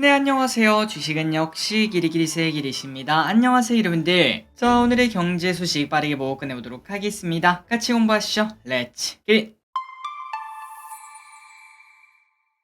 네, 안녕하세요. 주식은 역시 기리기리세 기리십니다. 안녕하세요, 여러분들. 자, 오늘의 경제 소식 빠르게 보고 끝내보도록 하겠습니다. 같이 공부하시죠. 렛츠 기리!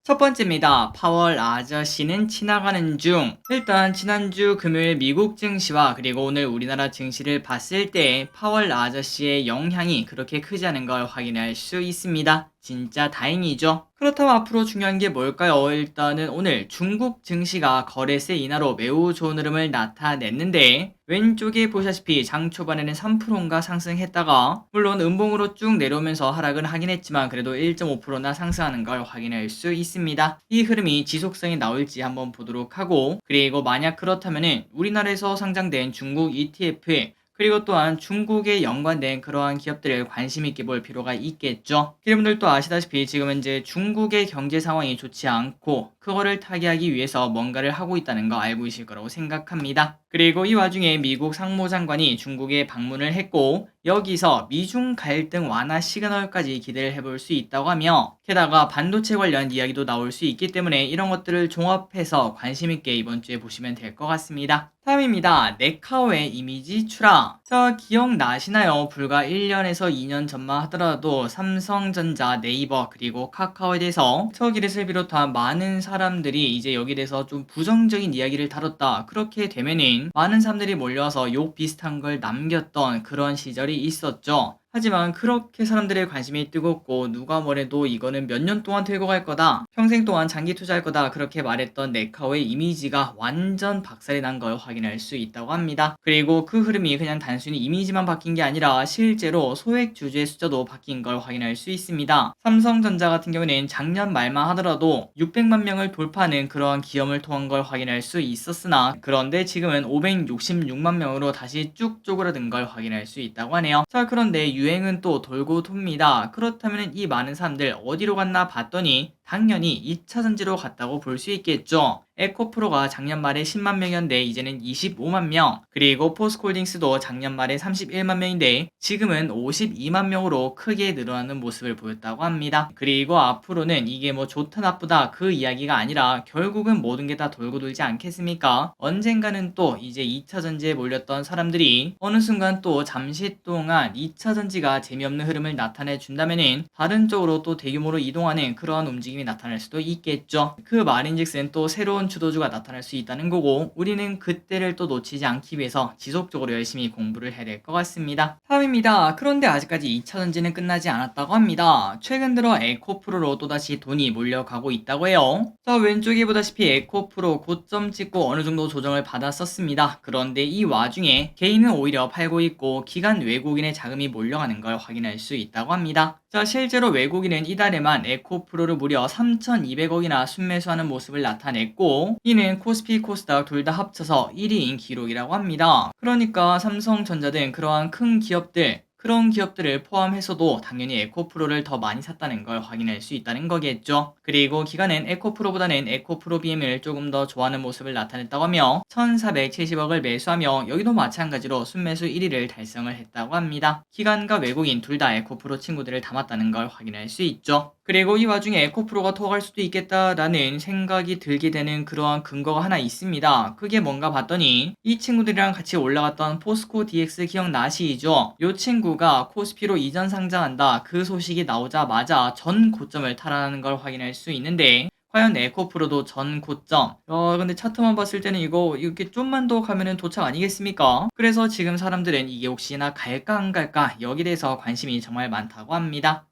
첫 번째입니다. 파월 아저씨는 지나가는 중. 일단 지난주 금요일 미국 증시와 그리고 오늘 우리나라 증시를 봤을 때 파월 아저씨의 영향이 그렇게 크지 않은 걸 확인할 수 있습니다. 진짜 다행이죠. 그렇다면 앞으로 중요한 게 뭘까요? 일단은 오늘 중국 증시가 거래세 인하로 매우 좋은 흐름을 나타냈는데 왼쪽에 보시다시피 장 초반에는 3%인가 상승했다가 물론 음봉으로 쭉 내려오면서 하락은 하긴 했지만 그래도 1.5%나 상승하는 걸 확인할 수 있습니다. 이 흐름이 지속성이 나올지 한번 보도록 하고 그리고 만약 그렇다면은 우리나라에서 상장된 중국 ETF에 그리고 또한 중국에 연관된 그러한 기업들을 관심 있게 볼 필요가 있겠죠. 여러분들도 아시다시피 지금 현재 중국의 경제 상황이 좋지 않고 그거를 타개하기 위해서 뭔가를 하고 있다는 거 알고 계실 거라고 생각합니다. 그리고 이 와중에 미국 상무장관이 중국에 방문을 했고 여기서 미중 갈등 완화 시그널까지 기대를 해볼 수 있다고 하며 게다가 반도체 관련 이야기도 나올 수 있기 때문에 이런 것들을 종합해서 관심 있게 이번 주에 보시면 될 것 같습니다. 다음입니다. 네카오의 이미지 추락. 자, 기억나시나요? 불과 1년에서 2년 전만 하더라도 삼성전자, 네이버, 그리고 카카오에 대해서 저기렛을 비롯한 많은 사람들이 이제 여기에 대해서 좀 부정적인 이야기를 다뤘다. 그렇게 되면은 많은 사람들이 몰려와서 욕 비슷한 걸 남겼던 그런 시절이 있었죠. 하지만 그렇게 사람들의 관심이 뜨겁고 누가 뭐래도 이거는 몇 년 동안 들고 갈 거다. 평생 동안 장기 투자할 거다. 그렇게 말했던 네카오의 이미지가 완전 박살이 난 걸 확인할 수 있다고 합니다. 그리고 그 흐름이 그냥 단순히 이미지만 바뀐 게 아니라 실제로 소액 주주의 숫자도 바뀐 걸 확인할 수 있습니다. 삼성전자 같은 경우는 작년 말만 하더라도 600만 명을 돌파하는 그러한 기염을 통한 걸 확인할 수 있었으나 그런데 지금은 566만 명으로 다시 쭉 쪼그라든 걸 확인할 수 있다고 하네요. 자 그런데 유 행은 또 돌고 돕니다. 그렇다면 이 많은 사람들 어디로 갔나 봤더니 당연히 2차 전지로 갔다고 볼 수 있겠죠. 에코프로가 작년 말에 10만 명이었는데 이제는 25만 명 그리고 포스콜딩스도 작년 말에 31만 명인데 지금은 52만 명으로 크게 늘어나는 모습을 보였다고 합니다. 그리고 앞으로는 이게 뭐 좋다 나쁘다 그 이야기가 아니라 결국은 모든 게 다 돌고 돌지 않겠습니까? 언젠가는 또 이제 2차 전지에 몰렸던 사람들이 어느 순간 또 잠시 동안 2차 전지가 재미없는 흐름을 나타내 준다면은 다른 쪽으로 또 대규모로 이동하는 그러한 움직임 이 나타날 수도 있겠죠. 그 말인즉슨 또 새로운 주도주가 나타날 수 있다는 거고 우리는 그때를 또 놓치지 않기 위해서 지속적으로 열심히 공부를 해야 될 것 같습니다. 다음입니다. 그런데 아직까지 2차 전지는 끝나지 않았다고 합니다. 최근 들어 에코프로로 또다시 돈이 몰려가고 있다고 해요. 자 왼쪽에 보다시피 에코프로 고점 찍고 어느 정도 조정을 받았었습니다. 그런데 이 와중에 개인은 오히려 팔고 있고 기관 외국인의 자금이 몰려가는 걸 확인할 수 있다고 합니다. 자 실제로 외국인은 이달에만 에코프로를 무려 3,200억이나 순매수하는 모습을 나타냈고 이는 코스피 코스닥 둘 다 합쳐서 1위인 기록이라고 합니다. 그러니까 삼성전자 등 그러한 큰 기업들 그런 기업들을 포함해서도 당연히 에코프로를 더 많이 샀다는 걸 확인할 수 있다는 거겠죠. 그리고 기관은 에코프로보다는 에코프로 BM을 조금 더 좋아하는 모습을 나타냈다고 하며 1470억을 매수하며 여기도 마찬가지로 순매수 1위를 달성을 했다고 합니다. 기관과 외국인 둘 다 에코프로 친구들을 담았다는 걸 확인할 수 있죠. 그리고 이 와중에 에코프로가 더갈 수도 있겠다라는 생각이 들게 되는 그러한 근거가 하나 있습니다. 그게 뭔가 봤더니 이 친구들이랑 같이 올라갔던 포스코 DX 기억 나시죠? 이 친구 가 코스피로 이전 상장한다 그 소식이 나오자마자 전 고점을 탈환하는 걸 확인할 수 있는데 과연 에코프로도 전 고점. 어, 근데 차트만 봤을 때는 이거, 이렇게 좀만 더 가면은 도착 아니겠습니까? 그래서 지금 사람들은 이게 혹시나 갈까 안 갈까 여기 대해서 관심이 정말 많다고 합니다.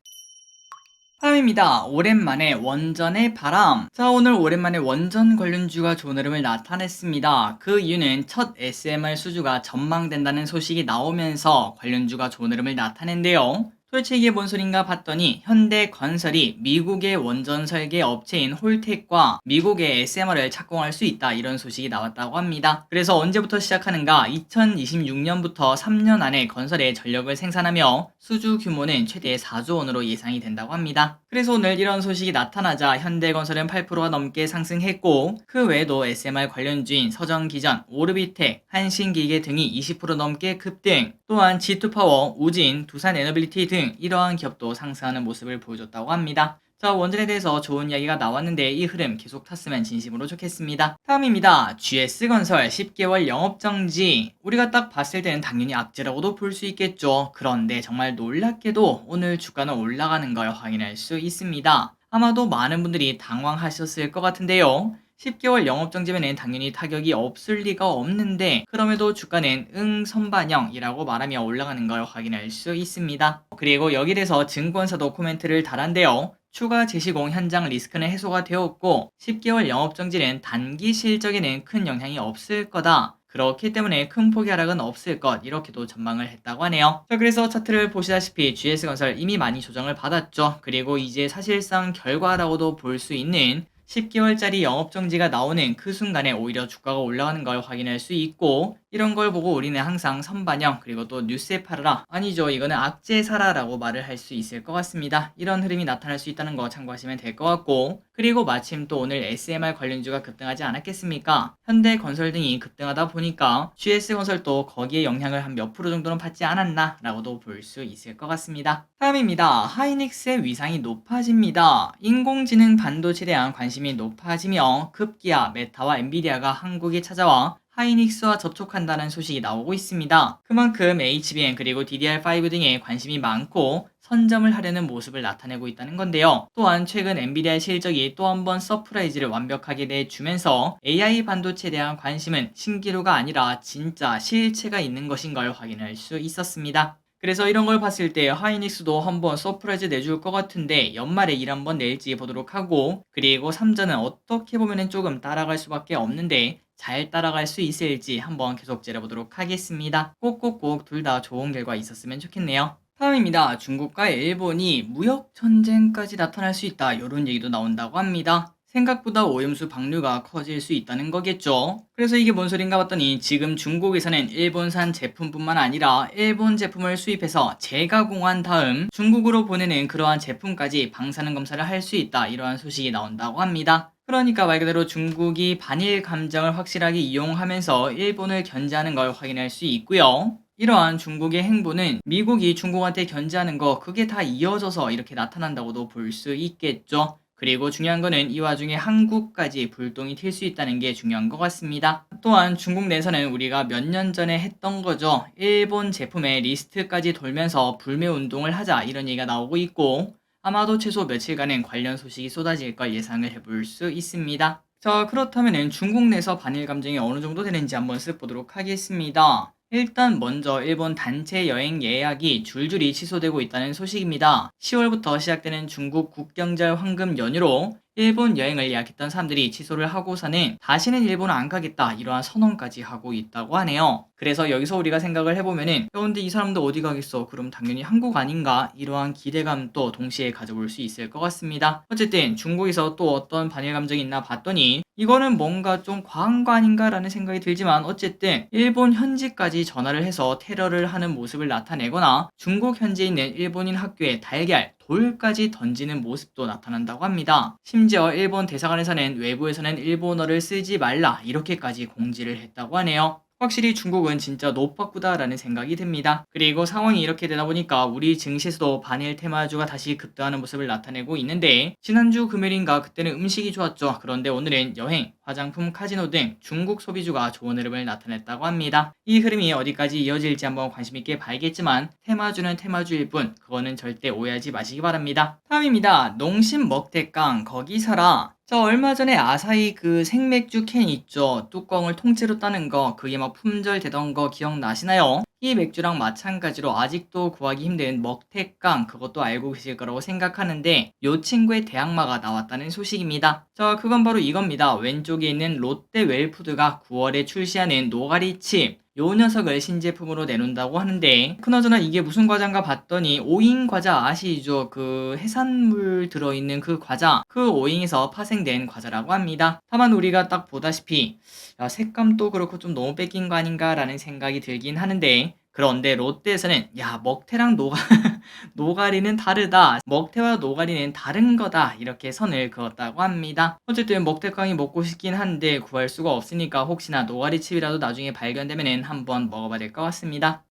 다음입니다. 오랜만에 원전의 바람. 자, 오늘 오랜만에 원전 관련주가 좋은 흐름을 나타냈습니다. 그 이유는 첫 SMR 수주가 전망된다는 소식이 나오면서 관련주가 좋은 흐름을 나타낸대요. 도대체 이게 뭔 소린가 봤더니 현대건설이 미국의 원전 설계 업체인 홀텍과 미국의 SMR을 착공할 수 있다 이런 소식이 나왔다고 합니다. 그래서 언제부터 시작하는가 2026년부터 3년 안에 건설에 전력을 생산하며 수주 규모는 최대 4조 원으로 예상이 된다고 합니다. 그래서 오늘 이런 소식이 나타나자 현대건설은 8%가 넘게 상승했고 그 외에도 SMR 관련주인 서정기전, 오르비텍, 한신기계 등이 20% 넘게 급등 또한 G2파워, 우진, 두산에너빌리티 등 이러한 기업도 상승하는 모습을 보여줬다고 합니다. 자, 원전에 대해서 좋은 이야기가 나왔는데 이 흐름 계속 탔으면 진심으로 좋겠습니다. 다음입니다. GS건설 10개월 영업정지. 우리가 딱 봤을 때는 당연히 악재라고도 볼 수 있겠죠. 그런데 정말 놀랍게도 오늘 주가는 올라가는 걸 확인할 수 있습니다. 아마도 많은 분들이 당황하셨을 것 같은데요. 10개월 영업정지면은 당연히 타격이 없을 리가 없는데 그럼에도 주가는 응 선반영이라고 말하며 올라가는 걸 확인할 수 있습니다. 그리고 여기에 대해서 증권사도 코멘트를 달았는데요. 추가 재시공 현장 리스크는 해소가 되었고 10개월 영업정지는 단기 실적에는 큰 영향이 없을 거다. 그렇기 때문에 큰 폭의 하락은 없을 것 이렇게도 전망을 했다고 하네요. 자 그래서 차트를 보시다시피 GS건설 이미 많이 조정을 받았죠. 그리고 이제 사실상 결과라고도 볼 수 있는 10개월짜리 영업정지가 나오는 그 순간에 오히려 주가가 올라가는 걸 확인할 수 있고 이런 걸 보고 우리는 항상 선반영 그리고 또 뉴스에 팔아라. 아니죠. 이거는 악재 사라라고 말을 할 수 있을 것 같습니다. 이런 흐름이 나타날 수 있다는 거 참고하시면 될 것 같고. 그리고 마침 또 오늘 SMR 관련주가 급등하지 않았겠습니까? 현대건설 등이 급등하다 보니까 GS건설도 거기에 영향을 한 몇 프로 정도는 받지 않았나 라고도 볼 수 있을 것 같습니다. 다음입니다. 하이닉스의 위상이 높아집니다. 인공지능 반도체에 대한 관심이 높아지며 급기야 메타와 엔비디아가 한국에 찾아와 하이닉스와 접촉한다는 소식이 나오고 있습니다. 그만큼 HBM 그리고 DDR5 등에 관심이 많고 선점을 하려는 모습을 나타내고 있다는 건데요. 또한 최근 엔비디아 실적이 또 한 번 서프라이즈를 완벽하게 내주면서 AI 반도체에 대한 관심은 신기루가 아니라 진짜 실체가 있는 것인 걸 확인할 수 있었습니다. 그래서 이런 걸 봤을 때 하이닉스도 한번 서프라이즈 내줄 것 같은데 연말에 일 한번 낼지 보도록 하고 그리고 3전은 어떻게 보면 조금 따라갈 수밖에 없는데 잘 따라갈 수 있을지 한번 계속 째려보도록 하겠습니다. 꼭꼭꼭 둘 다 좋은 결과 있었으면 좋겠네요. 다음입니다. 중국과 일본이 무역 전쟁까지 나타날 수 있다. 이런 얘기도 나온다고 합니다. 생각보다 오염수 방류가 커질 수 있다는 거겠죠. 그래서 이게 뭔 소린가 봤더니 지금 중국에서는 일본산 제품뿐만 아니라 일본 제품을 수입해서 재가공한 다음 중국으로 보내는 그러한 제품까지 방사능 검사를 할 수 있다. 이러한 소식이 나온다고 합니다. 그러니까 말 그대로 중국이 반일 감정을 확실하게 이용하면서 일본을 견제하는 걸 확인할 수 있고요. 이러한 중국의 행보는 미국이 중국한테 견제하는 거 그게 다 이어져서 이렇게 나타난다고도 볼 수 있겠죠. 그리고 중요한 거는 이 와중에 한국까지 불똥이 튈 수 있다는 게 중요한 것 같습니다. 또한 중국 내에서는 우리가 몇 년 전에 했던 거죠. 일본 제품의 리스트까지 돌면서 불매 운동을 하자 이런 얘기가 나오고 있고 아마도 최소 며칠간은 관련 소식이 쏟아질 걸 예상을 해볼 수 있습니다. 자 그렇다면 중국 내에서 반일 감정이 어느 정도 되는지 한번 쓱 보도록 하겠습니다. 일단 먼저 일본 단체 여행 예약이 줄줄이 취소되고 있다는 소식입니다. 10월부터 시작되는 중국 국경절 황금 연휴로 일본 여행을 예약했던 사람들이 취소를 하고서는 다시는 일본 안 가겠다 이러한 선언까지 하고 있다고 하네요. 그래서 여기서 우리가 생각을 해보면은 야 근데 이 사람들 어디 가겠어? 그럼 당연히 한국 아닌가? 이러한 기대감도 동시에 가져볼 수 있을 것 같습니다. 어쨌든 중국에서 또 어떤 반일 감정이 있나 봤더니 이거는 뭔가 좀 과한 거 아닌가라는 생각이 들지만 어쨌든 일본 현지까지 전화를 해서 테러를 하는 모습을 나타내거나 중국 현지에 있는 일본인 학교에 달걀, 돌까지 던지는 모습도 나타난다고 합니다. 심지어 일본 대사관에서는 외부에서는 일본어를 쓰지 말라 이렇게까지 공지를 했다고 하네요. 확실히 중국은 진짜 노빠꾸다라는 생각이 듭니다. 그리고 상황이 이렇게 되다 보니까 우리 증시에서도 반일 테마주가 다시 급등하는 모습을 나타내고 있는데 지난주 금요일인가 그때는 음식이 좋았죠. 그런데 오늘은 여행, 화장품, 카지노 등 중국 소비주가 좋은 흐름을 나타냈다고 합니다. 이 흐름이 어디까지 이어질지 한번 관심 있게 봐야겠지만 테마주는 테마주일 뿐 그거는 절대 오해하지 마시기 바랍니다. 다음입니다. 농심 먹태깡 거기 살아 저 얼마 전에 아사히 그 생맥주 캔 있죠. 뚜껑을 통째로 따는 거, 그게 막 품절 되던 거 기억나시나요? 이 맥주랑 마찬가지로 아직도 구하기 힘든 먹태깡 그것도 알고 계실 거라고 생각하는데 요 친구의 대항마가 나왔다는 소식입니다. 자 그건 바로 이겁니다. 왼쪽에 있는 롯데 웰푸드가 9월에 출시하는 노가리칩 요 녀석을 신제품으로 내놓는다고 하는데 그나저나 이게 무슨 과자인가 봤더니 오잉 과자 아시죠? 그 해산물 들어있는 그 과자 그 오잉에서 파생된 과자라고 합니다. 다만 우리가 딱 보다시피 야, 색감도 그렇고 좀 너무 뺏긴 거 아닌가 라는 생각이 들긴 하는데 그런데 롯데에서는 야 먹태랑 노가 노가리는 다르다. 먹태와 노가리는 다른 거다. 이렇게 선을 그었다고 합니다. 어쨌든 먹태깡이 먹고 싶긴 한데 구할 수가 없으니까 혹시나 노가리 칩이라도 나중에 발견되면 한번 먹어봐야 될 것 같습니다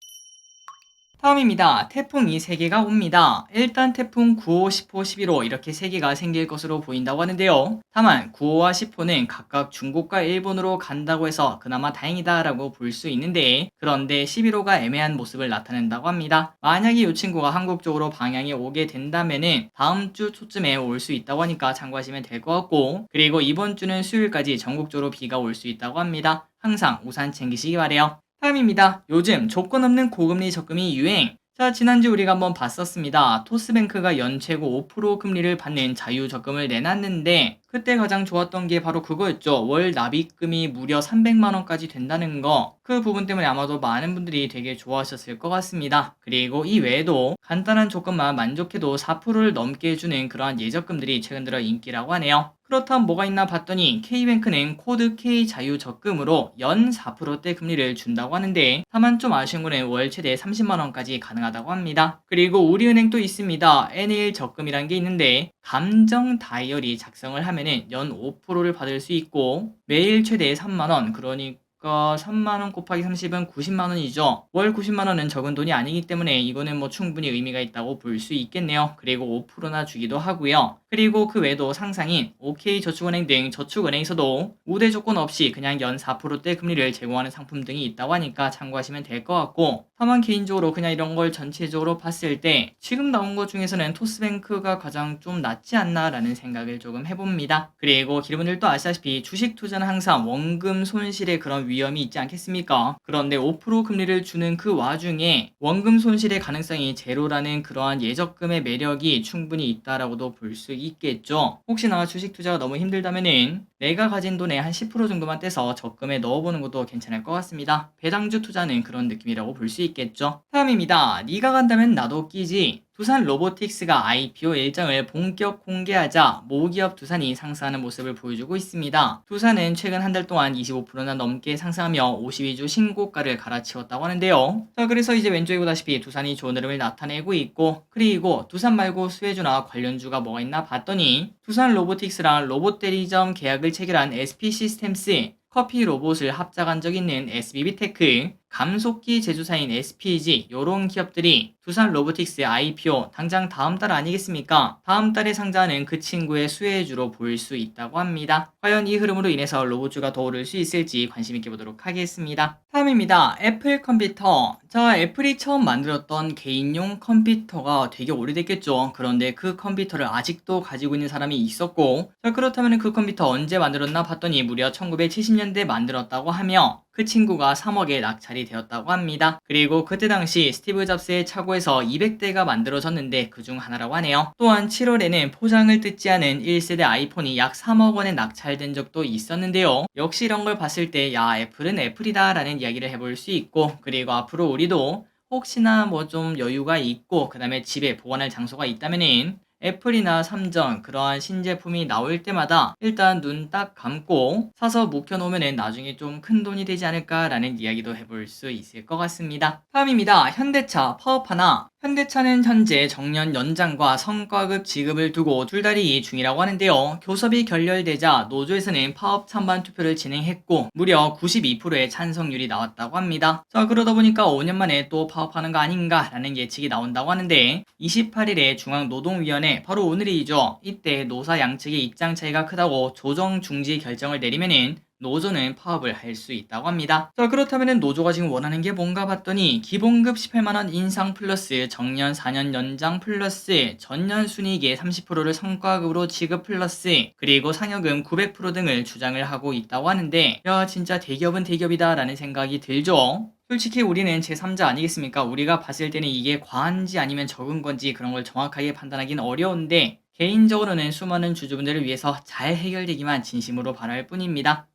다음입니다. 태풍 이 3개가 옵니다. 일단 태풍 9호, 10호, 11호 이렇게 3개가 생길 것으로 보인다고 하는데요. 다만 9호와 10호는 각각 중국과 일본으로 간다고 해서 그나마 다행이다라고 볼 수 있는데 그런데 11호가 애매한 모습을 나타낸다고 합니다. 만약에 이 친구가 한국 쪽으로 방향이 오게 된다면은 다음 주 초쯤에 올 수 있다고 하니까 참고하시면 될 것 같고 그리고 이번 주는 수요일까지 전국적으로 비가 올 수 있다고 합니다. 항상 우산 챙기시기 바래요. 다음입니다. 요즘 조건 없는 고금리 적금이 유행. 자, 지난주 우리가 한번 봤었습니다. 토스뱅크가 연 최고 5% 금리를 받는 자유 적금을 내놨는데 그때 가장 좋았던 게 바로 그거였죠. 월 납입금이 무려 300만 원까지 된다는 거. 그 부분 때문에 아마도 많은 분들이 되게 좋아하셨을 것 같습니다. 그리고 이 외에도 간단한 조건만 만족해도 4%를 넘게 해주는 그러한 예적금들이 최근 들어 인기라고 하네요. 그렇다면 뭐가 있나 봤더니 K뱅크는 코드 K 자유 적금으로 연 4%대 금리를 준다고 하는데 다만 좀 아쉬운 거는 월 최대 30만 원까지 가능하다고 합니다. 그리고 우리은행도 있습니다. N1 적금이란 게 있는데 감정 다이어리 작성을 하면은 연 5%를 받을 수 있고 매일 최대 3만 원 그러니까 3만원 곱하기 30은 90만원이죠. 월 90만원은 적은 돈이 아니기 때문에 이거는 뭐 충분히 의미가 있다고 볼 수 있겠네요. 그리고 5%나 주기도 하고요. 그리고 그 외에도 상상인 OK저축은행 등 저축은행에서도 우대 조건 없이 그냥 연 4%대 금리를 제공하는 상품 등이 있다고 하니까 참고하시면 될 것 같고 다만 개인적으로 그냥 이런 걸 전체적으로 봤을 때 지금 나온 것 중에서는 토스뱅크가 가장 좀 낫지 않나라는 생각을 조금 해봅니다. 그리고 기르분들도 아시다시피 주식 투자는 항상 원금 손실의 그런 위험이 있지 않겠습니까? 그런데 5% 금리를 주는 그 와중에 원금 손실의 가능성이 제로라는 그러한 예적금의 매력이 충분히 있다라고도 볼 수 있 겠죠. 혹시나 주식 투자가 너무 힘들다면은 내가 가진 돈의 한 10% 정도만 떼서 적금에 넣어보는 것도 괜찮을 것 같습니다. 배당주 투자는 그런 느낌이라고 볼 수 있겠죠. 다음입니다. 네가 간다면 나도 끼지. 두산 로보틱스가 IPO 일정을 본격 공개하자 모기업 두산이 상승하는 모습을 보여주고 있습니다. 두산은 최근 한 달 동안 25%나 넘게 상승하며 52주 신고가를 갈아치웠다고 하는데요. 자, 그래서 이제 왼쪽에 보다시피 두산이 좋은 흐름을 나타내고 있고 그리고 두산 말고 수혜주나 관련주가 뭐가 있나 봤더니 두산 로보틱스랑 로봇대리점 계약을 체결한 SP 시스템스 커피 로봇을 합작한 적 있는 SBB테크, 감속기 제조사인 SPG 요런 기업들이 두산 로보틱스 IPO 당장 다음 달 아니겠습니까? 다음 달에 상장하는 그 친구의 수혜주로 보일 수 있다고 합니다. 과연 이 흐름으로 인해서 로봇주가 더 오를 수 있을지 관심 있게 보도록 하겠습니다. 다음입니다. 애플 컴퓨터. 자, 애플이 처음 만들었던 개인용 컴퓨터가 되게 오래됐겠죠. 그런데 그 컴퓨터를 아직도 가지고 있는 사람이 있었고, 자, 그렇다면 그 컴퓨터 언제 만들었나 봤더니 무려 1970년대 만들었다고 하며, 그 친구가 3억에 낙찰이 되었다고 합니다. 그리고 그때 당시 스티브 잡스의 차고에서 200대가 만들어졌는데 그 중 하나라고 하네요. 또한 7월에는 포장을 뜯지 않은 1세대 아이폰이 약 3억 원에 낙찰된 적도 있었는데요. 역시 이런 걸 봤을 때 야 애플은 애플이다 라는 이야기를 해볼 수 있고 그리고 앞으로 우리도 혹시나 뭐 좀 여유가 있고 그 다음에 집에 보관할 장소가 있다면은 애플이나 삼성 그러한 신제품이 나올 때마다 일단 눈 딱 감고 사서 묵혀놓으면 나중에 좀 큰 돈이 되지 않을까라는 이야기도 해볼 수 있을 것 같습니다. 다음입니다. 현대차 파업 하나 현대차는 현재 정년 연장과 성과급 지급을 두고 둘다리 중이라고 하는데요. 교섭이 결렬되자 노조에서는 파업 찬반 투표를 진행했고 무려 92%의 찬성률이 나왔다고 합니다. 자 그러다 보니까 5년 만에 또 파업하는 거 아닌가라는 예측이 나온다고 하는데 28일에 중앙노동위원회 바로 오늘이죠. 이때 노사 양측의 입장 차이가 크다고 조정 중지 결정을 내리면은 노조는 파업을 할 수 있다고 합니다. 자, 그렇다면 노조가 지금 원하는 게 뭔가 봤더니 기본급 18만원 인상 플러스 정년 4년 연장 플러스 전년 순이익의 30%를 성과급으로 지급 플러스 그리고 상여금 900% 등을 주장을 하고 있다고 하는데 야 진짜 대기업은 대기업이다 라는 생각이 들죠. 솔직히 우리는 제3자 아니겠습니까? 우리가 봤을 때는 이게 과한지 아니면 적은 건지 그런 걸 정확하게 판단하기는 어려운데 개인적으로는 수많은 주주분들을 위해서 잘 해결되기만 진심으로 바랄 뿐입니다.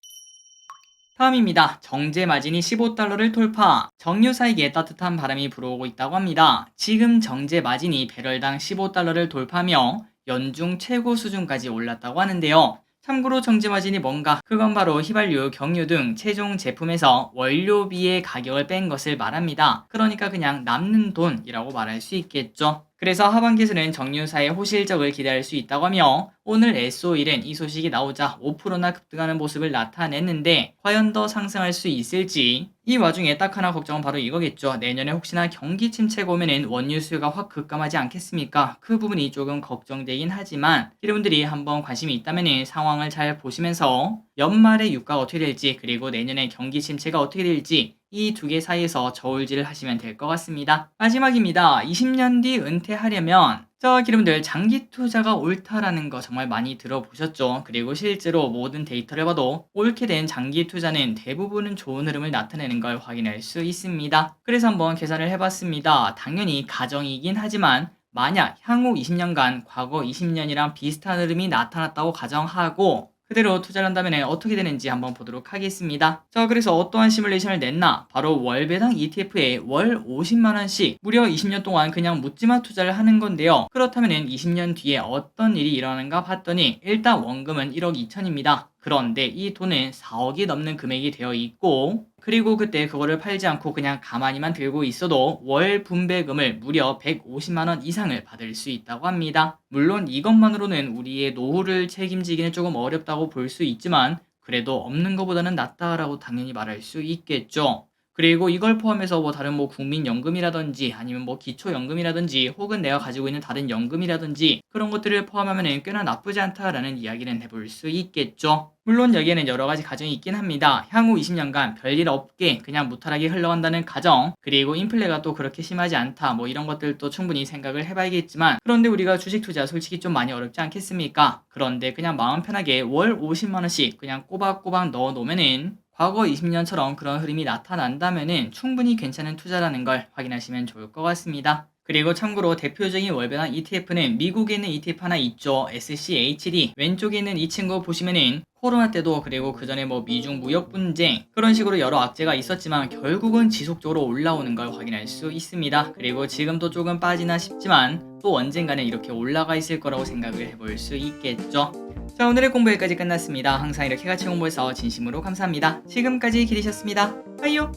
다음입니다. 정제 마진이 15달러를 돌파. 정유사에게 따뜻한 바람이 불어오고 있다고 합니다. 지금 정제 마진이 배럴당 15달러를 돌파하며 연중 최고 수준까지 올랐다고 하는데요. 참고로 정제 마진이 뭔가? 그건 바로 휘발유, 경유 등 최종 제품에서 원료비의 가격을 뺀 것을 말합니다. 그러니까 그냥 남는 돈이라고 말할 수 있겠죠. 그래서 하반기에서는 정유사의 호실적을 기대할 수 있다고 하며 오늘 SO1은 이 소식이 나오자 5%나 급등하는 모습을 나타냈는데 과연 더 상승할 수 있을지 이 와중에 딱 하나 걱정은 바로 이거겠죠. 내년에 혹시나 경기 침체가 오면은 원유 수요가 확 급감하지 않겠습니까? 그 부분이 조금 걱정되긴 하지만 여러분들이 한번 관심이 있다면은 상황을 잘 보시면서 연말에 유가가 어떻게 될지 그리고 내년에 경기 침체가 어떻게 될지 이 두 개 사이에서 저울질을 하시면 될 것 같습니다. 마지막입니다. 20년 뒤 은퇴하려면 저 여러분들 장기 투자가 옳다라는 거 정말 많이 들어보셨죠? 그리고 실제로 모든 데이터를 봐도 옳게 된 장기 투자는 대부분은 좋은 흐름을 나타내는 걸 확인할 수 있습니다. 그래서 한번 계산을 해봤습니다. 당연히 가정이긴 하지만 만약 향후 20년간 과거 20년이랑 비슷한 흐름이 나타났다고 가정하고 그대로 투자를 한다면 어떻게 되는지 한번 보도록 하겠습니다. 자, 그래서 어떠한 시뮬레이션을 냈나? 바로 월배당 ETF에 월 50만원씩 무려 20년 동안 그냥 묻지마 투자를 하는 건데요. 그렇다면 20년 뒤에 어떤 일이 일어나는가 봤더니 일단 원금은 1억 2천입니다. 그런데 이 돈은 4억이 넘는 금액이 되어 있고 그리고 그때 그거를 팔지 않고 그냥 가만히만 들고 있어도 월 분배금을 무려 150만원 이상을 받을 수 있다고 합니다. 물론 이것만으로는 우리의 노후를 책임지기는 조금 어렵다고 볼 수 있지만 그래도 없는 것보다는 낫다라고 당연히 말할 수 있겠죠. 그리고 이걸 포함해서 뭐 다른 뭐 국민연금이라든지 아니면 뭐 기초연금이라든지 혹은 내가 가지고 있는 다른 연금이라든지 그런 것들을 포함하면 꽤나 나쁘지 않다라는 이야기는 해볼 수 있겠죠. 물론 여기에는 여러 가지 가정이 있긴 합니다. 향후 20년간 별일 없게 그냥 무탈하게 흘러간다는 가정, 그리고 인플레가 또 그렇게 심하지 않다, 뭐 이런 것들도 충분히 생각을 해봐야겠지만, 그런데 우리가 주식 투자 솔직히 좀 많이 어렵지 않겠습니까? 그런데 그냥 마음 편하게 월 50만원씩 그냥 꼬박꼬박 넣어 놓으면은 과거 20년처럼 그런 흐름이 나타난다면은 충분히 괜찮은 투자라는 걸 확인하시면 좋을 것 같습니다. 그리고 참고로 대표적인 월배당 ETF는 미국에 있는 ETF 하나 있죠. SCHD. 왼쪽에 있는 이 친구 보시면은 코로나 때도 그리고 그 전에 뭐 미중 무역 분쟁 그런 식으로 여러 악재가 있었지만 결국은 지속적으로 올라오는 걸 확인할 수 있습니다. 그리고 지금도 조금 빠지나 싶지만 또 언젠가는 이렇게 올라가 있을 거라고 생각을 해볼 수 있겠죠. 자 오늘의 공부 여기까지 끝났습니다. 항상 이렇게 같이 공부해서 진심으로 감사합니다. 지금까지 기리셨습니다. 빠이요.